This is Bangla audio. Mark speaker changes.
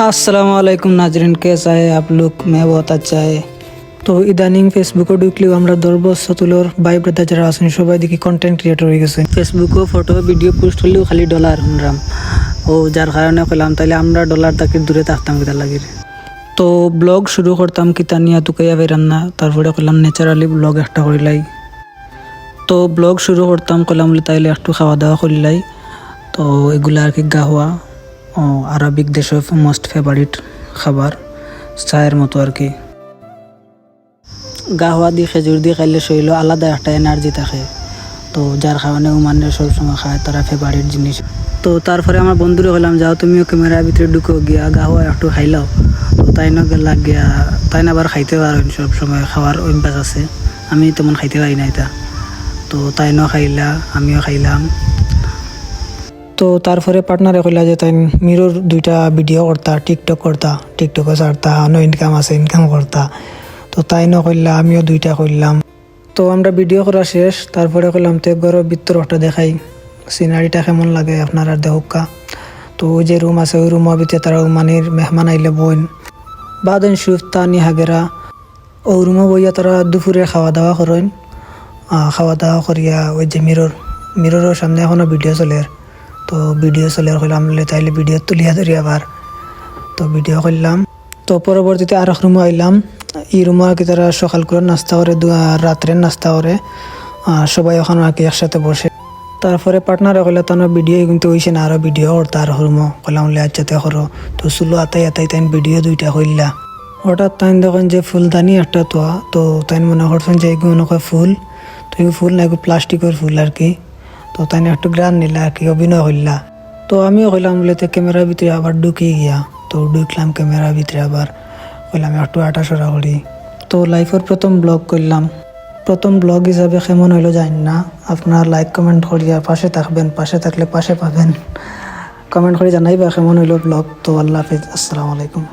Speaker 1: अस्सलाम वालेकुम नाजरीन कैसा है आप लोग मैं बहुत अच्छा है তো ইদানিং ফেসবুকে ঢুকলেও আমরা দশ বছর তুলোর ভাই ব্রাদার যারা আছেন সবাই দেখি কন্টেন্ট ক্রিয়েটর হয়ে গেছে ফেসবুকও ফটো ভিডিও পোস্ট হলেও খালি ডলার শুনলাম ও যার কারণে কইলাম তাহলে আমরা ডলার তাকে দূরে থাকতাম কিতা লাগে তো ব্লগ শুরু করতাম কিতা নিয়া তুকাইয়া বেরাম না তারপরে কইলাম ন্যাচারালি ব্লগ একটা করিলাই তো ব্লগ শুরু করতাম কইলাম বলে তাইলে একটু খাওয়া দাওয়া করিলাই তো এগুলা আর কি গাহওয়া আরবিক দেশের মোস্ট ফেভারিট খাবার, চায়ের মতো আর কি। গাহওয়া দিয়ে খেজুর দিয়ে খাইলে শরীর আলাদা একটা এনার্জি থাকে। তো যার কারণে উমানে সবসময় খায়, তারা ফেভারিট জিনিস। তো তারপরে আমার বন্ধুরে বললাম, যাও তুমিও ক্যামেরার ভিতরে ঢুকো, গিয়া গাহওয়া একটু খাইলাও তো তাই না গেলা, গিয়া তাই না আবার খাইতে পারেন সব সময় খাওয়ার অভ্যাস আছে। আমি তেমন খাইতে পারি না এটা। তো তাই ন খাইলা, আমিও খাইলাম। তো তারপরে পার্টনারে কইলা যে তাই মিরর দুইটা ভিডিও করতা টিকটক করতা টিকটকে ছাড়তা অন্য ইনকাম আছে ইনকাম করতা। তো তাই ন কইলা, আমিও দুইটা করলাম তো আমরা ভিডিও করা শেষ, তারপরে কইলাম, তো ঘরের ভিতর একটা দেখাই। সিনারিটা কেমন লাগে, আপনারা দেহকা তো ওই যে রুম আছে, ওই রুমের ভিতরে তারা মানির মেহমান আইলে বোন বাদেন সুফতানি হাগেরা ও রুমে বইয়া তারা দুপুরে খাওয়া দাওয়া করেন। খাওয়া দাওয়া করিয়া ওই যে মিরর মিররের সামনে এখনও ভিডিও চলে। তো ভিডিও চলে কইলাম বলে তাইলে ভিডিও তুলিয়া ধরি আবার তো ভিডিও করলাম তো পরবর্তীতে আর এক রুমে আইলাম এই রুমে আর কি তারা সকাল করে নাস্তা করে রাত্রে নাস্তা করে সবাই ওখানে আর কি একসাথে বসে। তারপরে পার্টনারে কইলা তানো ভিডিও কিন্তু হইছে না আরও ভিডিও করতা আর রুমো কইলাম বলে আচ্ছা তে করো তো সুলো আতাই আতাই তাই ভিডিও দুইটা কইলা হঠাৎ তাই দেখেন যে ফুলদানি একটা তোয়া তো তাই মনে করছেন যে এগুলো ফুল। তো ফুল না প্লাস্টিকের ফুল আর কি। তো তাই একটু গ্রান নিলা আর কি অভিনয় করলা তো আমিও কইলাম বলে তো ক্যামেরার ভিতরে আবার ঢুকি গিয়া। তো ঢুকলাম ক্যামেরার ভিতরে আবার। কইলাম একটু আটা সরা করি। তো লাইফের প্রথম ব্লগ করলাম। প্রথম ব্লগ হিসাবে কেমন হইল জানি না। আপনার লাইক, কমেন্ট করিয়া পাশে থাকবেন, পাশে থাকলে পাশে পাবেন। কমেন্ট করে জানাইবা কেমন হইল ব্লগ। তো আল্লাহ হাফিজ। আসসালামু আলাইকুম।